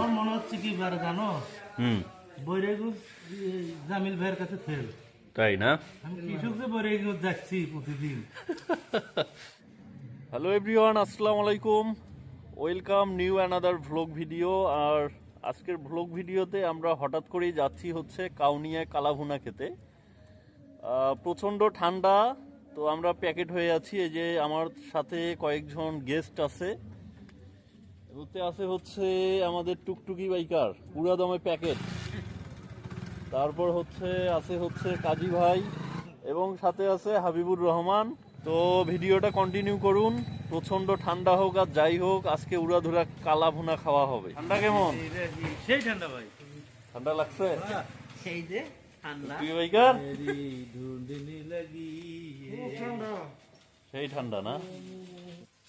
আমার মনে হচ্ছে কি বার জানো? হুম। বৈরাগুজ জামিল ভাইয়ের কাছে ফেল তাই না? আমি কৃষক যে যাচ্ছি প্রতিদিন। হ্যালো এভরিওয়ান আসসালামু আলাইকুম। Welcome new another vlog video আর আজকের ভ্লগ ভিডিওতে আমরা হঠাৎ করেই যাচ্ছি হচ্ছে কাউনিয়ায় কালাভুনা খেতে। প্রচণ্ড ঠান্ডা তো আমরা প্যাকেট হয়ে আছি। এই যে আমার সাথে কয়েকজন গেস্ট আছে। ওতে আছে হচ্ছে আমাদের টুকটুকি বাইকার পুরা দমে প্যাকেট। তারপর হচ্ছে আছে হচ্ছে কাজী ভাই এবং সাথে আছে হাবিবুর রহমান। তো ভিডিওটা কন্টিনিউ করুন। প্রচণ্ড ঠান্ডা হোক আর যাই হোক আজকে উড়াধুরা কালা ভুনা খাওয়া হবে। ঠান্ডা কেমন? সেই ঠান্ডা ভাই। ঠান্ডা লাগছে? সেই যে ঠান্ডা। সেই ঠান্ডা না?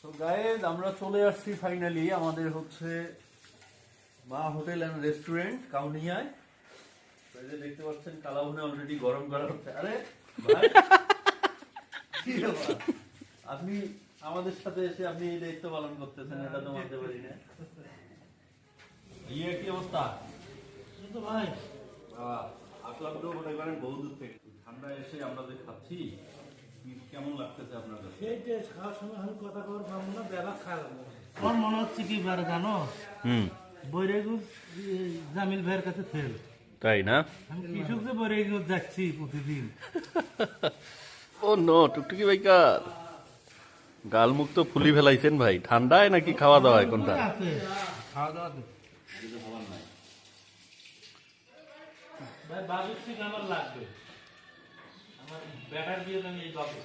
তো গায়েজ আমরা চলে আসছি ফাইনালি আমাদের হচ্ছে মা হোটেল অ্যান্ড রেস্টুরেন্ট কাউনিয়ায়। দেখতে পাচ্ছেন কালাভুনা অলরেডি গরম করা হচ্ছে। আরে? আপনি আমাদের সাথে এসে আপনি এই দায়িত্ব পালন করতেছেন এটা তো মানতে পারি না। ইয়ে কি অবস্থা? কিন্তু ভাই। বাবা, আসলাম তো মনে করেন বহু দূর থেকে। ঠান্ডা এসে আমরা যে খাচ্ছি কেমন লাগতেছে আপনার কাছে? সেই টেস্ট খাওয়ার সময় আমি কথা কবার পাবো না বেলা খাওয়া আমার মনে হচ্ছে কি বার জানো? হুম। বৈরাগুজ জামিল ভাইয়ের কাছে ফেল তাই না? আমি কৃষক যে বৈরাগুজ যাচ্ছি প্রতিদিন। ও নো টুকটুকি ভাইকার। গাল মুখ তো ফুলি ফেলাইছেন ভাই। ঠান্ডায় নাকি খাওয়া দাওয়া কোনটা খাওয়া দাওয়া ভাই বাবুর আমার লাগবে। ব্যাটার দিয়ে আমি এই বাবুর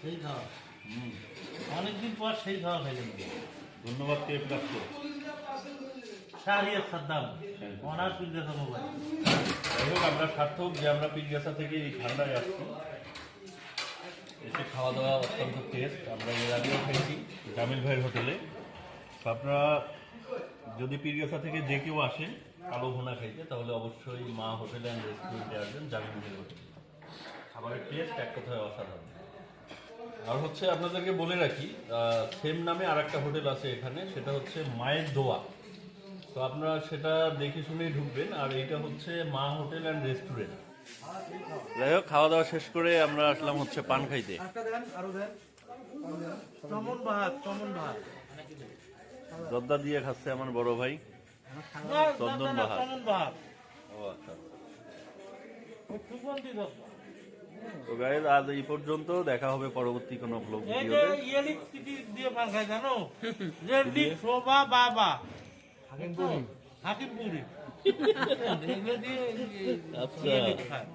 সেই খাওয়া অনেকদিন পর সেই খাওয়া খাই যাব। ধন্যবাদ কে প্রাপ্ত? শাহরিয়ার সাদ্দাম পিল্লা মোবাইল। যাই হোক আমরা সার্থক যে আমরা থেকে এই ঠান্ডায় আসছি। এসে খাওয়া দাওয়া অত্যন্ত টেস্ট আমরা এর আগেও খেয়েছি জামিল ভাইয়ের হোটেলে। আপনারা যদি পীরগাছা থেকে যে কেউ আসেন কালো ভুনা খাইতে তাহলে অবশ্যই মা হোটেল অ্যান্ড রেস্টুরেন্টে আসবেন জামিল ভাইয়ের হোটেলে। খাবারের টেস্ট এক কথায় অসাধারণ। আর হচ্ছে আপনাদেরকে বলে রাখি সেম নামে আর একটা হোটেল আছে এখানে সেটা হচ্ছে মায়ের দোয়া। তো আপনারা সেটা দেখে শুনেই ঢুকবেন আর এটা হচ্ছে মা হোটেল অ্যান্ড রেস্টুরেন্ট যাই হোক খাওয়া দাওয়া শেষ করে আমরা আসলাম হচ্ছে পান খাইতে। চমন ভাত চমন ভাত। জর্দা দিয়ে খাচ্ছে আমার বড় ভাই। চন্দন না, না, বাহার। ও আচ্ছা। সুগন্ধি দত্ত তো গাইজ আজ এই পর্যন্ত দেখা হবে পরবর্তী কোনো ব্লগ ভিডিওতে। ইয়েলিক টিকি দিয়ে পান খায় জানো? যে লিক শোভা বাবা। হাকিমপুরি। হাকিমপুরি। আচ্ছা।